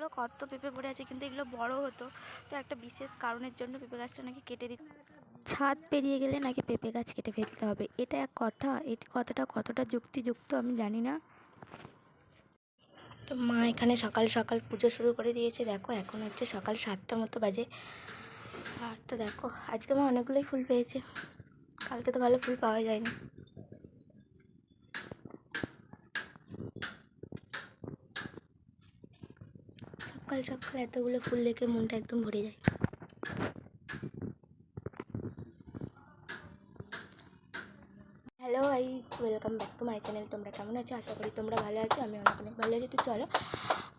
এগুলো কত পেঁপে পড়ে আছে, কিন্তু এগুলো বড় হতো। তো একটা বিশেষ কারণের জন্য পেঁপে গাছটা নাকি কেটে দিতে। ছাদ পেরিয়ে গেলে নাকি পেঁপে গাছ কেটে ফেলতে হবে, এটা এক কথা। এটি কতটা কতটা যুক্তিযুক্ত আমি জানি না। তো মা এখানে সকাল সকাল পুজো শুরু করে দিয়েছে, দেখো, এখন হচ্ছে সকাল সাতটার মতো বাজে। আর তো দেখো, আজকে মা অনেকগুলোই ফুল পেয়েছে। কালকে তো ভালো ফুল পাওয়া যায়নি। সকাল সকাল এতগুলো ফুল দেখে মনটা একদম ভরে যায়। Hello guys welcome back to my channel তোমরা কেমন আছো? আশা করি তোমরা ভালো আছো, আমি অনেক অনেক ভালো আছি। তো চলো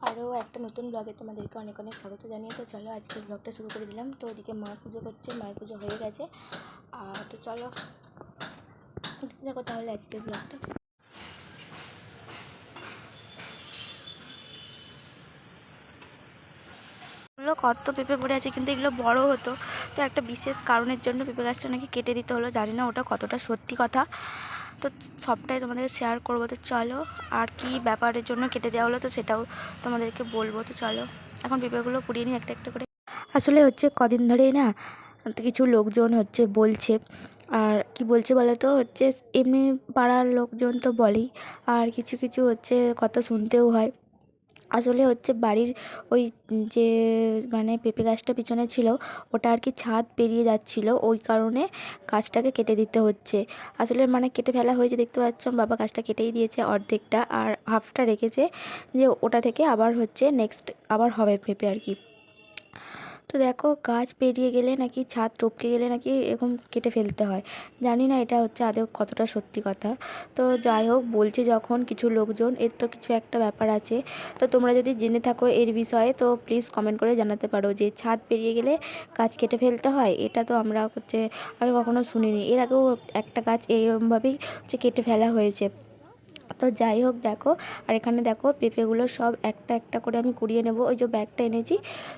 আরও একটা নতুন ব্লগে তোমাদেরকে অনেক অনেক স্বাগত জানিয়ে। তো চলো আজকে ব্লগটা শুরু করে দিলাম। তো ওদিকে মা পুজো করছে, মায়ের পুজো হয়ে গেছে। আর তো চলো, দেখো তাহলে আজকের ব্লগটা এগুলো কত পেঁপে পড়ে আছে, কিন্তু এগুলো বড় হতো। তো একটা বিশেষ কারণের জন্য পেঁপে গাছটা নাকি কেটে দিতে হলো, জানি না ওটা কতটা সত্যি কথা। তো সবটাই তোমাদের শেয়ার করব, তো চলো। আর কি ব্যাপারের জন্য কেটে দেওয়া হলো তো সেটাও তোমাদেরকে বলব, তো চলো। এখন পেঁপেগুলো পুড়িয়ে নিই একটা একটা করে। আসলে হচ্ছে কদিন ধরেই না কিছু লোকজন হচ্ছে বলছে, আর কি বলছে বলো তো? হচ্ছে এমনি পাড়ার লোকজন তো বলেই, আর কিছু কিছু হচ্ছে কথা শুনতেও হয়। আসলে হচ্ছে বাড়ির ওই যে মানে পেঁপে গাছটা পিছনে ছিল, ওটা আর কি ছাদ পেরিয়ে যাচ্ছিল, ওই কারণে গাছটাকে কেটে দিতে হচ্ছে। আসলে মানে কেটে ফেলা হয়েছে, দেখতে পাচ্ছ, বাবা গাছটা কেটেই দিয়েছে অর্ধেকটা আর হাফটা রেখেছে যে ওটা থেকে আবার হচ্ছে নেক্সট আবার হবে পেঁপে আর কি। তো দেখো গাছ পেরিয়ে গেলে নাকি ছাদ টপকে গেলে নাকি এরকম কেটে ফেলতে হয়। জানি না এটা হচ্ছে আদৌ কতটা সত্যি কথা। তো যাই হোক, বলছে যখন কিছু লোকজন, এর তো কিছু একটা ব্যাপার আছে। তো তোমরা যদি জেনে থাকো এর বিষয়ে, তো প্লিজ কমেন্ট করে জানাতে পারো যে ছাদ পেরিয়ে গেলে গাছ কেটে ফেলতে হয়? এটা তো আমরা হচ্ছে আগে কখনো শুনিনি। এর আগেও একটা গাছ এইরকমভাবেই হচ্ছে কেটে ফেলা হয়েছে। তো যাই হোক দেখো, আর এখানে দেখো পেঁপেগুলো সব একটা একটা করে আমি কুড়িয়ে নেব। ওই যে ব্যাগটা এনেছি।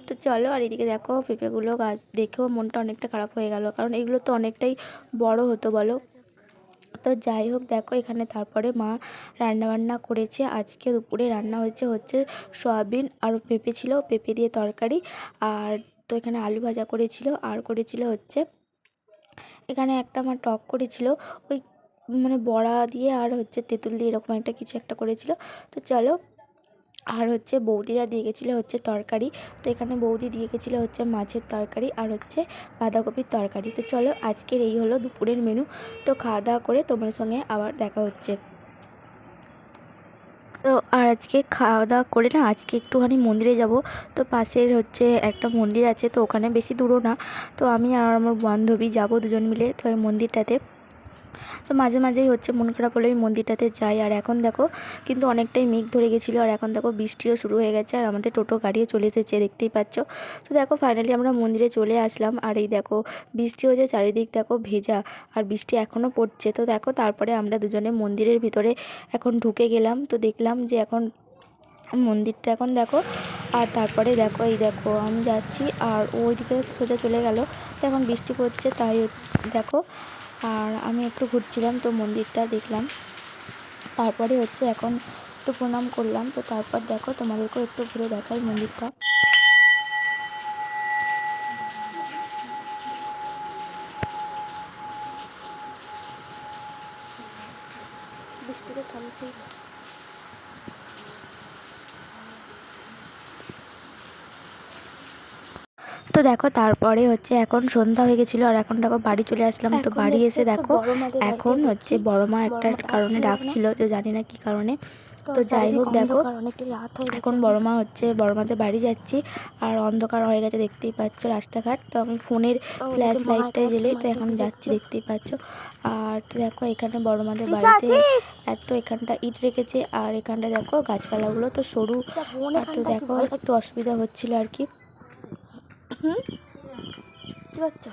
তো চলো, আর এদিকে দেখো পেঁপেগুলো গাছ, দেখেও মনটা অনেকটা খারাপ হয়ে গেল। কারণ এগুলো তো অনেকটাই বড় হতো, বলো। তো যাই হোক দেখো, এখানে তারপরে মা রান্নাবান্না করেছে। আজকে দুপুরে রান্না হয়েছে হচ্ছে সয়াবিন আর পেঁপে ছিল, পেঁপে দিয়ে তরকারি। আর তো এখানে আলু ভাজা করেছিল, আর করেছিল হচ্ছে, এখানে একটা আমার টক করেছিল। ওই মানে বড়া দিয়ে আর হচ্ছে তেঁতুল দিয়ে এরকম একটা কিছু একটা করেছিল। তো চলো, আর হচ্ছে বৌদিরা দিয়ে গেছিল হচ্ছে তরকারি। তো এখানে বৌদি দিয়ে গেছিল হচ্ছে মাছের তরকারি আর হচ্ছে বাঁধাকপির তরকারি। তো চলো, আজকের এই হলো দুপুরের মেনু তো খাওয়া দাওয়া করে তোমার সঙ্গে আবার দেখা হচ্ছে। তো আর আজকে খাওয়া দাওয়া করে না, আজকে একটুখানি মন্দিরে যাব। তো পাশের হচ্ছে একটা মন্দির আছে, তো ওখানে বেশি দূরও না। তো আমি আর আমার বান্ধবী যাব দুজন মিলে, তো ওই মন্দিরটাতে। তো মাঝে মাঝেই হচ্ছে মন খারাপ হলে ওই মন্দিরটাতে যাই। আর এখন দেখো কিন্তু অনেকটাই মেঘ ধরে গেছিল, আর এখন দেখো বৃষ্টিও শুরু হয়ে গেছে, আর আমাদের টোটো গাড়িও চলে এসেছে, দেখতেই পাচ্ছ। তো দেখো ফাইনালি আমরা মন্দিরে চলে আসলাম, আর এই দেখো বৃষ্টি হয়েছে, চারিদিক দেখো ভেজা, আর বৃষ্টি এখনও পড়ছে। তো দেখো তারপরে আমরা দুজনে মন্দিরের ভিতরে এখন ঢুকে গেলাম, তো দেখলাম যে এখন মন্দিরটা এখন দেখো, আর তারপরে দেখো এই দেখো আমি যাচ্ছি, আর ওইদিকে সোজা চলে গেল, তো এখন বৃষ্টি পড়ছে, তাই দেখো আর আমি একটু ঘুরছিলাম তো মন্দিরটা দেখলাম। তারপরে হচ্ছে এখন একটু প্রণাম করলাম। তো তারপর দেখো তোমাদেরকেও একটু ঘুরে দেখাই মন্দিরটা। বৃষ্টিতে থামছেই তো দেখো তারপরে হচ্ছে এখন সন্ধ্যা হয়ে গেছিল আর এখন দেখো বাড়ি চলে আসলাম। তো বাড়ি এসে দেখো এখন হচ্ছে বড় মা একটা কারণে ডাকছিল তো জানি না কি কারণে। তো যাই হোক দেখো এখন বড় মা হচ্ছে বড় মাদের বাড়ি যাচ্ছি আর অন্ধকার হয়ে গেছে দেখতেই পাচ্ছ রাস্তাঘাট। তো আমি ফোনের ফ্ল্যাশ লাইটটাই জ্বেলে তো এখন যাচ্ছি দেখতেই পাচ্ছ। আর তো দেখো এখানে বড় মাদের বাড়িতে? এত এখানটা ইট রেখেছে আর এখানটা দেখো গাছপালাগুলো তো সরু। আর তো দেখো একটু অসুবিধা হচ্ছিল আর কি। হুম? কি করছ?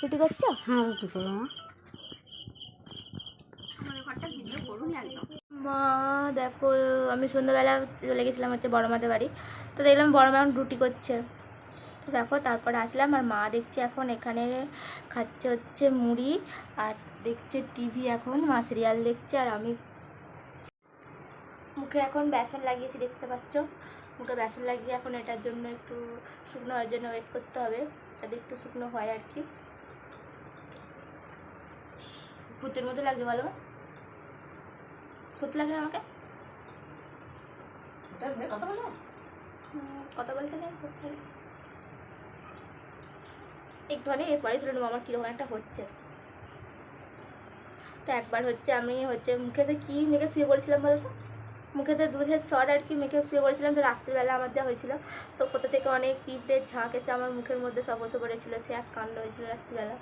রুটি করছ? হ্যাঁ রুটি করো মা। দেখো আমি সন্ধ্যাবেলা চলে গেছিলাম হচ্ছে বড় মাদের বাড়ি। তো দেখলাম বড় মা এখন রুটি করছে। তো দেখো তারপরে আসলাম আর মা দেখছি এখন এখানে খাচ্ছে হচ্ছে মুড়ি আর দেখছে টিভি এখন মা সিরিয়াল দেখছে আর আমি মুখে এখন বেসন লাগিয়েছি দেখতে পাচ্ছ? মুখে বেসন লাগিয়ে এখন এটার জন্য একটু শুকনো হওয়ার জন্য ওয়েট করতে হবে যাতে একটু শুকনো হয় আর কি। ভূতের মতো লাগছে বলো ভূত লাগে না আমাকে? কথা বলতে নেই লাগে। একটুখানি এরপরেই তুলে নেব আমার কীরকম একটা হচ্ছে। তো একবার হচ্ছে আমি হচ্ছে মুখেতে কি মেখে শুয়ে পড়েছিলাম বলতো মুখেতে দুধের সর আর কি মেখে শুয়ে পড়েছিলাম, তো রাত্রিবেলা আমার যা হয়েছিল, তো কোথা থেকে অনেক পিঁপড়ের ঝাঁক এসে আমার মুখের মধ্যে সব বসে পড়েছিল সে এক কাণ্ড হয়েছিল রাত্রিবেলা।